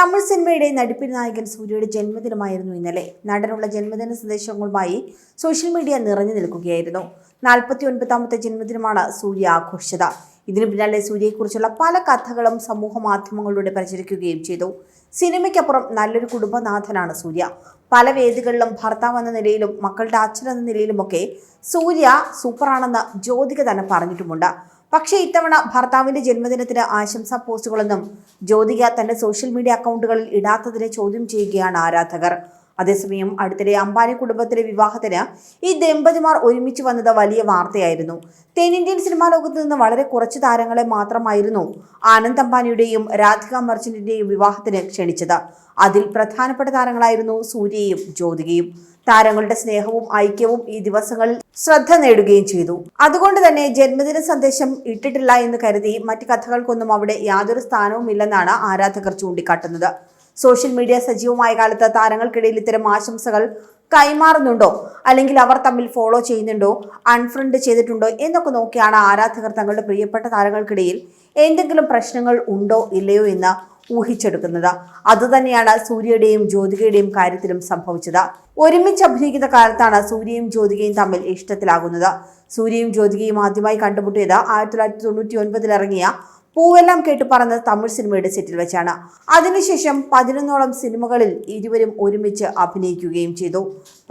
തമിഴ് സിനിമയുടെ നടിപ്പിൻ നായകൻ സൂര്യയുടെ ജന്മദിനമായിരുന്നു ഇന്നലെ. നടനുള്ള ജന്മദിന സന്ദേശങ്ങളുമായി സോഷ്യൽ മീഡിയ നിറഞ്ഞു നിൽക്കുകയായിരുന്നു. നാൽപ്പത്തി ഒൻപതാമത്തെ ജന്മദിനമാണ് സൂര്യ ആഘോഷിച്ചത്. ഇതിനു പിന്നാലെ സൂര്യയെക്കുറിച്ചുള്ള പല കഥകളും സമൂഹ മാധ്യമങ്ങളിലൂടെ പ്രചരിക്കുകയും ചെയ്തു. സിനിമയ്ക്കപ്പുറം നല്ലൊരു കുടുംബനാഥനാണ് സൂര്യ. പല വേദികളിലും ഭർത്താവ് എന്ന നിലയിലും മക്കളുടെ അച്ഛൻ എന്ന നിലയിലുമൊക്കെ സൂര്യ സൂപ്പറാണെന്ന് ജ്യോതിക തന്നെ പറഞ്ഞിട്ടുമുണ്ട്. പക്ഷേ ഇത്തവണ ഭർത്താവിന്റെ ജന്മദിനത്തിന് ആശംസാ പോസ്റ്റുകളൊന്നും ജ്യോതിക തന്റെ സോഷ്യൽ മീഡിയ അക്കൗണ്ടുകളിൽ ഇടാത്തതിനെ ചോദ്യം ചെയ്യുകയാണ് ആരാധകർ. അതേസമയം അടുത്തിടെ അംബാനി കുടുംബത്തിലെ വിവാഹത്തിന് ഈ ദമ്പതിമാർ ഒരുമിച്ച് വന്നത് വലിയ വാർത്തയായിരുന്നു. തെന്നിന്ത്യൻ സിനിമാ ലോകത്ത് നിന്ന് വളരെ കുറച്ച് താരങ്ങളെ മാത്രമായിരുന്നു ആനന്ദ് അംബാനിയുടെയും രാധിക മർച്ചന്റിന്റെയും വിവാഹത്തിന് ക്ഷണിച്ചത്. അതിൽ പ്രധാനപ്പെട്ട താരങ്ങളായിരുന്നു സൂര്യയും ജ്യോതികയും. താരങ്ങളുടെ സ്നേഹവും ഐക്യവും ഈ ദിവസങ്ങളിൽ ശ്രദ്ധ നേടുകയും ചെയ്തു. അതുകൊണ്ട് തന്നെ ജന്മദിന സന്ദേശം ഇട്ടിട്ടില്ല എന്ന് കരുതി മറ്റ് കഥകൾക്കൊന്നും അവിടെ യാതൊരു സ്ഥാനവും ഇല്ലെന്നാണ് ആരാധകർ ചൂണ്ടിക്കാട്ടുന്നത്. സോഷ്യൽ മീഡിയ സജീവമായ കാലത്ത് താരങ്ങൾക്കിടയിൽ ഇത്തരം ആശംസകൾ കൈമാറുന്നുണ്ടോ? അല്ലെങ്കിൽ അവർ തമ്മിൽ ഫോളോ ചെയ്യുന്നുണ്ടോ? അൺഫ്രണ്ട് ചെയ്തിട്ടുണ്ടോ? എന്നൊക്കെ നോക്കിയാണ് ആരാധകർ തങ്ങളുടെ പ്രിയപ്പെട്ട താരങ്ങൾക്കിടയിൽ എന്തെങ്കിലും പ്രശ്നങ്ങൾ ഉണ്ടോ? ഇല്ലയോ എന്ന് ഊഹിച്ചെടുക്കുന്നത്. അതുതന്നെയാണ് സൂര്യയുടെയും ജ്യോതികയുടെയും കാര്യത്തിലും സംഭവിച്ചത്. ഒരുമിച്ച് അഭിനയിക്കുന്ന കാലത്താണ് സൂര്യയും ജ്യോതികയും തമ്മിൽ ഇഷ്ടത്തിലാകുന്നത്. സൂര്യയും ജ്യോതികയും ആദ്യമായി കണ്ടുമുട്ടിയത് ആയിരത്തി തൊള്ളായിരത്തി തൊണ്ണൂറ്റി ഒൻപതിൽ ഇറങ്ങിയ പൂവെല്ലാം കേട്ട് പറഞ്ഞ തമിഴ് സിനിമയുടെ സെറ്റിൽ വെച്ചാണ്. അതിനുശേഷം പതിനൊന്നോളം സിനിമകളിൽ ഇരുവരും ഒരുമിച്ച് അഭിനയിക്കുകയും ചെയ്തു.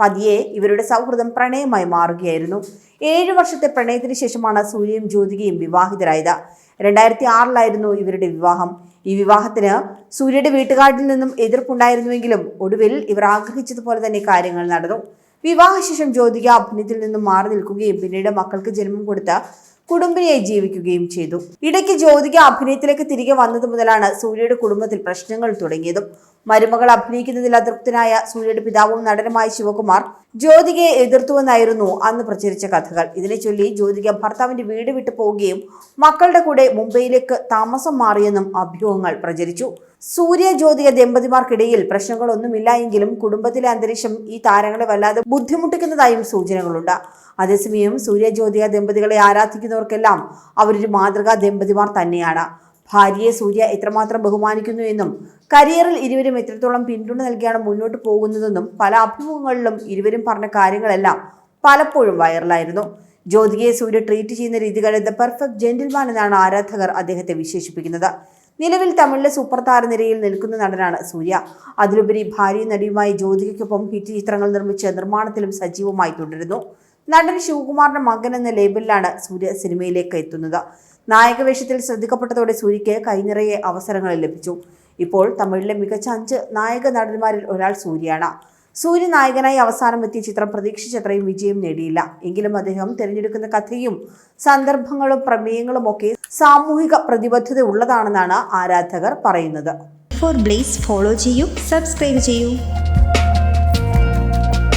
പതിയെ ഇവരുടെ സൗഹൃദം പ്രണയമായി മാറുകയായിരുന്നു. ഏഴു വർഷത്തെ പ്രണയത്തിന് ശേഷമാണ് സൂര്യയും ജ്യോതികയും വിവാഹിതരായത്. രണ്ടായിരത്തി ആറിലായിരുന്നു ഇവരുടെ വിവാഹം. ഈ വിവാഹത്തിന് സൂര്യയുടെ വീട്ടുകാരിൽ നിന്നും എതിർപ്പുണ്ടായിരുന്നുവെങ്കിലും ഒടുവിൽ ഇവർ ആഗ്രഹിച്ചതുപോലെ തന്നെ കാര്യങ്ങൾ നടന്നു. വിവാഹശേഷം ജ്യോതിക അഭിനയത്തിൽ നിന്നും മാറി നിൽക്കുകയും പിന്നീട് മക്കൾക്ക് ജന്മം കൊടുത്ത കുടുംബിനിയായി ജീവിക്കുകയും ചെയ്തു. ഇടയ്ക്ക് ജ്യോതിക അഭിനയത്തിലേക്ക് തിരികെ വന്നത് മുതലാണ് സൂര്യയുടെ കുടുംബത്തിൽ പ്രശ്നങ്ങൾ തുടങ്ങിയതും. മരുമകൾ അഭിനയിക്കുന്നതിൽ അതൃപ്തനായ സൂര്യയുടെ പിതാവും നടനുമായ ശിവകുമാർ ജ്യോതികയെ എതിർത്തുവെന്നായിരുന്നു അന്ന് പ്രചരിച്ച കഥകൾ. ഇതിനെ ചൊല്ലി ജ്യോതിക ഭർത്താവിന്റെ വീട് വിട്ടു പോവുകയും മക്കളുടെ കൂടെ മുംബൈയിലേക്ക് താമസം മാറിയെന്നും അഭ്യൂഹങ്ങൾ പ്രചരിച്ചു. സൂര്യ ജ്യോതിക ദമ്പതിമാർക്കിടയിൽ പ്രശ്നങ്ങളൊന്നുമില്ല എങ്കിലും കുടുംബത്തിലെ അന്തരീക്ഷം ഈ താരങ്ങളെ വല്ലാതെ ബുദ്ധിമുട്ടിക്കുന്നതായും സൂചനകളുണ്ട്. അതേസമയം സൂര്യ ജ്യോതിക ദമ്പതികളെ ആരാധിക്കുന്നവർക്കെല്ലാം അവരൊരു മാതൃകാ ദമ്പതിമാർ തന്നെയാണ്. ഭാര്യയെ സൂര്യ എത്രമാത്രം ബഹുമാനിക്കുന്നു എന്നും കരിയറിൽ ഇരുവരും എത്രത്തോളം പിന്തുണ നൽകിയാണ് മുന്നോട്ട് പോകുന്നതെന്നും പല അഭിമുഖങ്ങളിലും ഇരുവരും പറഞ്ഞ കാര്യങ്ങളെല്ലാം പലപ്പോഴും വൈറലായിരുന്നു. ജ്യോതികയെ സൂര്യ ട്രീറ്റ് ചെയ്യുന്ന രീതികൾ ദ പെർഫെക്റ്റ് ജെന്റിൽമാൻ എന്നാണ് ആരാധകർ അദ്ദേഹത്തെ വിശേഷിപ്പിക്കുന്നത്. നിലവിൽ തമിഴിലെ സൂപ്പർ താരനിരയിൽ നിൽക്കുന്ന നടനാണ് സൂര്യ. അതിലുപരി ഭാര്യ നടിയുമായി ജ്യോതികയ്ക്കൊപ്പം ഹിറ്റ് ചിത്രങ്ങൾ നിർമ്മിച്ച് നിർമ്മാണത്തിലും സജീവമായി തുടരുന്നു. നടൻ ശിവകുമാറിന്റെ മകൻ എന്ന ലേബലിലാണ് സൂര്യ സിനിമയിലേക്ക് എത്തുന്നത്. നായകവേഷത്തിൽ ശ്രദ്ധിക്കപ്പെട്ടതോടെ സൂര്യയ്ക്ക് കൈനിറയെ അവസരങ്ങൾ ലഭിച്ചു. ഇപ്പോൾ തമിഴിലെ മികച്ച അഞ്ച് നായക നടന്മാരിൽ ഒരാൾ സൂര്യയാണ്. സൂര്യ നായകനായി അവസാനം എത്തിയ ചിത്രം പ്രതീക്ഷിച്ചത്രയും വിജയം നേടിയില്ല. എങ്കിലും അദ്ദേഹം തിരഞ്ഞെടുക്കുന്ന കഥയും സന്ദർഭങ്ങളും പ്രമേയങ്ങളും ഒക്കെ സാമൂഹിക പ്രതിബദ്ധത ഉള്ളതാണെന്നാണ് ആരാധകർ പറയുന്നത്. ഫോർ ബ്ലേസ് ഫോളോ ചെയ്യൂ സബ്സ്ക്രൈബ് ചെയ്യൂ.